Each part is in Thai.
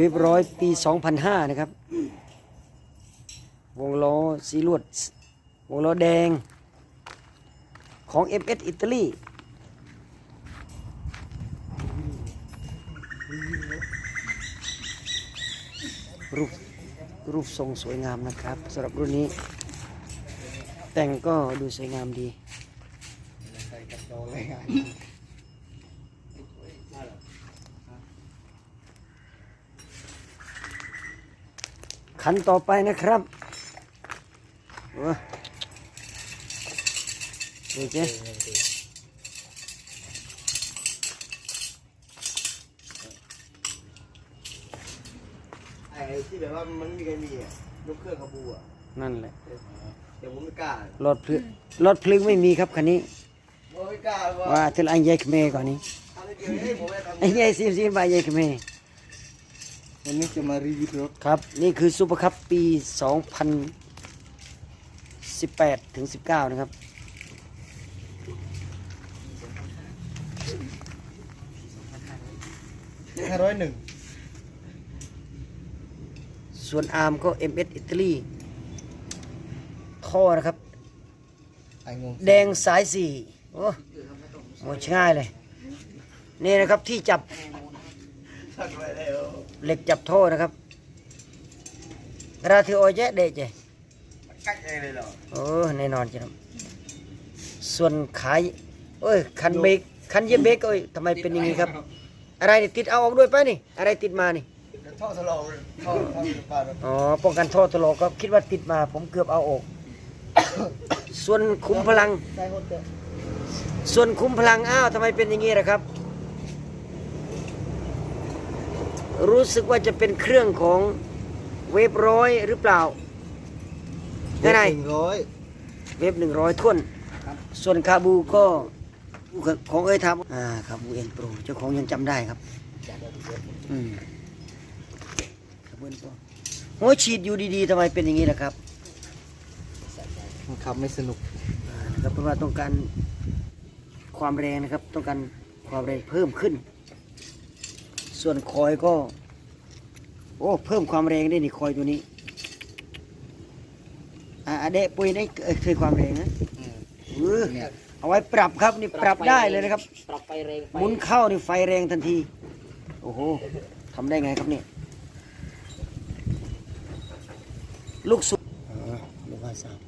เวฟร้อยปี 2005 นะครับ วงล้อสีลวด วงล้อแดง ของ MS อิตาลีรูปรูปทรงสวยงามนะครับสำหรับรุ่นนี้ แต่งก็ดูสวยงามดี ใส่กับโดเลยอะขันต่อไปนะครับโอ้ดูเจ๊ไอ้ที่แบบว่ามันไม่มีใครมีอะยกเครื่องขบูอะนั่นแหละเดี๋ยวผมไม่กล้ารถพลึกรถพลึกไม่มีครับคันนี้ผมไม่กล้าว่าว่าเทลอันใหญ่ขเมก่อนนี้ทำให้เกี่ยวให้ผมไม่ทำไอ้ใหญ่ซีซีบายใหญ่ขเม วันนี้จะมารีวิวรถครับ นี่คือซูเปอร์คัพปี 2018 ถึง 19 นะครับห้าร้อยหนึ่งส่วนอาร์มก็ MS อิตาลีท่อนะครับ ไอ้งงแดงสายสี่โอ้โหง่ายเลย นี่นะครับที่จับ สักไปแล้ว เหล็กจับท่อนะครับราเทโอเจเดเจกักเองเลยเหรอโอ้แน่นอนจ้ะครับส่วนขายเอ้ยคันเบรกคันเยียบเบรกเอ้ยทำไมเป็นอย่างนี้ครับ อะไรนี่ติดเอาออกด้วยไปะนี่ อะไรติดมานี่ท่อทะลองท่อท่อปาดอ๋อป้องกันท่อตลอก็คิดว่าติดมาผมเกือบเอาออก ส่วนคุมพลังได้หมดเลยส่วนคุมพลังอ้าวทำไมเป็นอย่างนี้ล่ะครับ รู้สึกว่าจะเป็นเครื่องของเวฟร้อยหรือเปล่าไงไงหนึ่งร้อยเวฟหนึ่งร้อยท่วนส่วนคาบูก็ของเอ้ยทำอ่าคาบูเอ็นโปรเจ้าของยังจำได้ครับอืมคาบูเอ็นโปรโอ้ยฉีดอยู่ดีๆทำไมเป็นอย่างนี้ล่ะครับมันขับไม่สนุกอ่านะครับเพราะว่าต้องการความแรงนะครับ ต้องการความแรงเพิ่มขึ้น ส่วนคอยก็ โอ้เพิ่มความแรงได้นี่คอยตัวนี้อ่าอะเดะปุยได้เอ่อเคยความแรงนะเออเนี่ยเอาไว้ปรับครับนี่ปรับได้เลยนะครับ ปรับไฟแรงหมุนเข้านี่ไฟแรงทันที โอ้โหทำได้ไงครับเนี่ยลูกสุดอ๋อลูกห้าสาม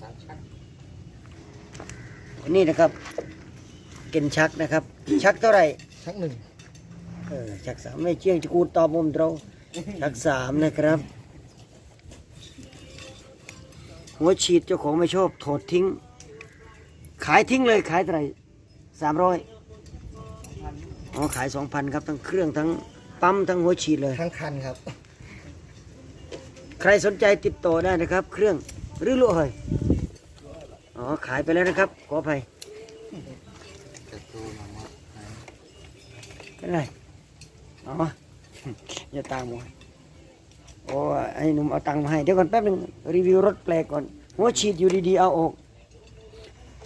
สามชักนี่นะครับ เกณฑ์ชักนะครับ ชักเท่าไหร่ชักหนึ่งเออชักสามไม่เชี่ยงจะกูตอบมุมตรงชักสามนะครับ หัวฉีดเจ้าของไม่ชอบถอดทิ้ง ขายทิ้งเลยขายเท่าไหร่สามร้อยอ๋อขายสองพันครับทั้งเครื่องทั้งปั๊มทั้งหัวฉีดเลย ทั้งคันครับ ใครสนใจติดต่อได้นะครับ เครื่องหรือลูกเฮยอ๋อขายไปแล้วนะครับ ขออภัย จะตูมามาเป็นไรอ๋ออย่าตามมวยโอ้ไอ้นุ่มเอาตังค์มาให้เดี๋ยวก่อนแป๊บหนึงรีวิวรถแปลก่อนหัวฉีดอยู่ดีๆเอาออก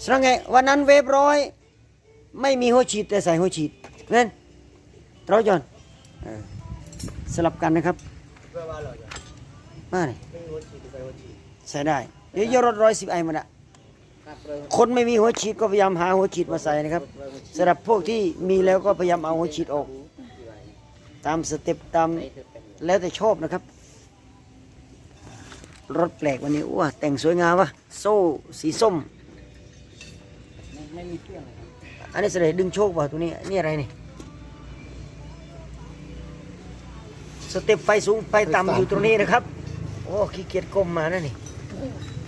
สรังไงวันนั้นเวฟร้อยไม่มีหัวฉีดแต่ใส่หัวฉีดเน่นราจอนเออสลับกันนะครับมาเลยใส่ได้เดี๋ยวยกรถร้อยสิบไอมาละ คนไม่มีหัวฉีดก็พยายามหาหัวฉีดมาใส่นะครับสำหรับพวกที่มีแล้วก็พยายามเอาหัวฉีดออก ตามสเต็ปตามแล้วแต่ชอบนะครับ รถแปลกวันนี้ว้าแต่งสวยงามวะโซ่สีส้มอันนี้แสดงดึงโชคป่ะตัวนี้นี่อะไรนี่สเต็ปไฟสูงไฟต่ำอยู่ตรงนี้นะครับ โอ้ขี้เกียจก้มมานั่น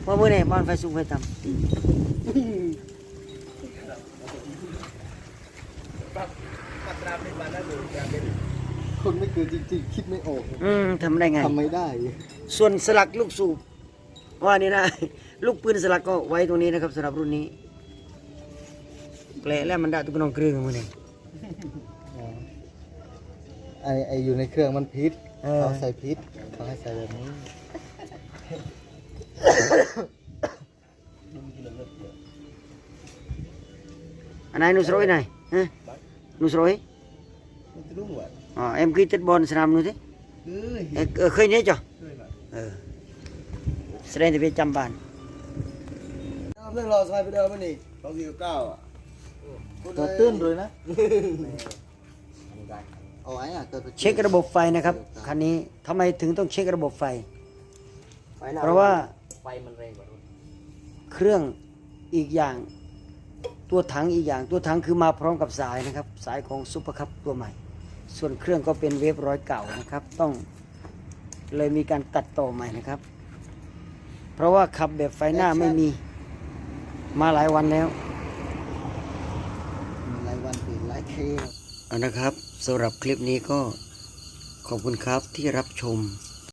นี่ว่าเมื่อไหร่บ้านไฟสูงไฟต่ปัตราเป็นมาแล้วหนูจะเป็นคนไม่เกินจริงๆ คิดไม่ออกำอืมทำได้ไง ทำไม่ได้ ส่วนสลักลูกสูบว่านี่นะ ลูกปืนสลักก็ไว้ตรงนี้นะครับสำหรับรุ่นนี้แปลแล้วมันได้ตุกน้องเครื่องมือนี่ ไอไออยู่ในเครื่องมันพิษเออ เขาใส่พิษเขาให้ใส่แบบนี้ อันไหนนุสโรยไหนฮะนุสโรย đúng vậy อ๋อเอ็มคือจัดบอลสนามนู้นสิ cứ เอ้ยเออเคยเนี่ยจ้ะ cười lại เออแสดงแต่เป็นจำบ้าน Không biết lo sai video bên này có gì cao à Có tương rồi đó. Ồ ấy à, tôi เช็คระบบไฟนะครับ คันนี้ทำไมถึงต้องเช็คระบบไฟไฟหน้าเพราะว่า ไฟมันแรงกว่ารถเครื่องอีกอย่างตัวถังอีกอย่างตัวถังคือมาพร้อมกับสายนะครับ สายของซุปเปอร์คัพตัวใหม่ ส่วนเครื่องก็เป็นเวฟร้อยเก่านะครับ ต้องเลยมีการตัดต่อใหม่นะครับ เพราะว่าขับแบบไฟหน้าไม่มีมาหลายวันแล้วหลายวันคือหลายเคเอานะครับสำหรับคลิปนี้ก็ขอบคุณครับที่รับชม